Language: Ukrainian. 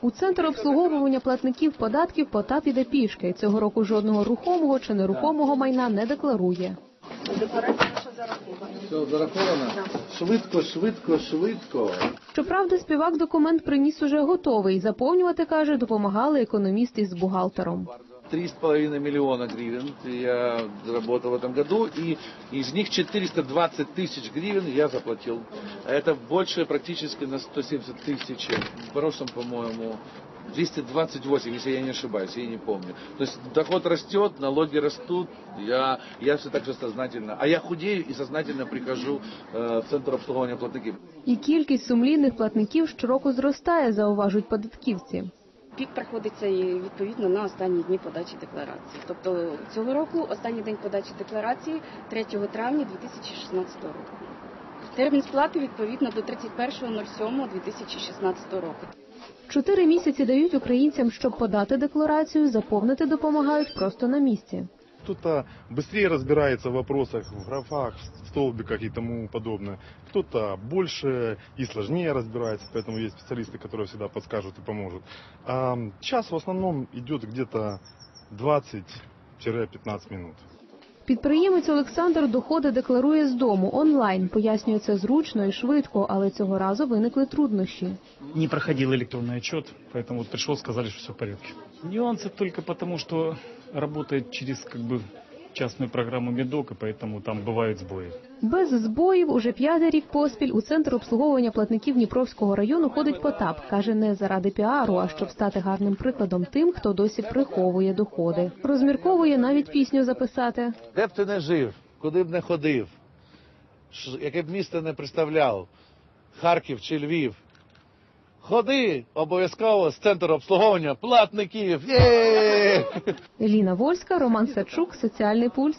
У центр обслуговування платників податків Потап іде пішки. Цього року жодного рухомого чи нерухомого майна не декларує. Все зарахована? Швидко, швидко, швидко. Щоправда, співак документ приніс уже готовий. Заповнювати, каже, допомагали економіст із бухгалтером. Три с половиной миллиона гривен я заработал в этом году, и из них 420 тысяч гривен я заплатил. Это больше практически на 170 тысяч. В прошлом, по-моему, 228, если я не ошибаюсь, я не помню. То есть доход растет, налоги растут, я, я все так же сознательно. А я худею и сознательно прихожу э, в центр обслуговывания платников. І кількість сумлінних платників щороку зростає, зауважують податківці. Пік приходиться і відповідно на останні дні подачі декларації. Тобто цього року останній день подачі декларації 3 травня 2016 року. Термін сплати відповідно до 31.07.2016 року. Чотири місяці дають українцям, щоб подати декларацію, заповнити допомагають просто на місці Кто-то быстрее разбирается в вопросах, в графах, в столбиках и тому подобное. Кто-то больше и сложнее разбирается, поэтому есть специалисты, которые всегда подскажут и поможет. А час в основном идет где-то 20-15 минут. Підприємець Олександр доходи декларує з дому онлайн. Пояснює це зручно і швидко, але цього разу виникли труднощі. не проходил электронный отчет, поэтому вот пришел, сказали, что все в порядке. Нюансы только потому, что работает через как бы частную программу Медок, и поэтому там бывают сбои. Без збоїв уже п'ятий рік поспіль у центр обслуговування платників Дніпровського району ходить Потап. Каже, не заради піару, а щоб стати гарним прикладом тим, хто досі приховує доходи. Розмірковує навіть пісню записати. Де б ти не жив, куди б не ходив, ш- яке б місто не представляв, Харків чи Львів. Ходи обов'язково з центру обслуговування платників. Є! Еліна Вольська, Роман Сачук, Соціальний пульс.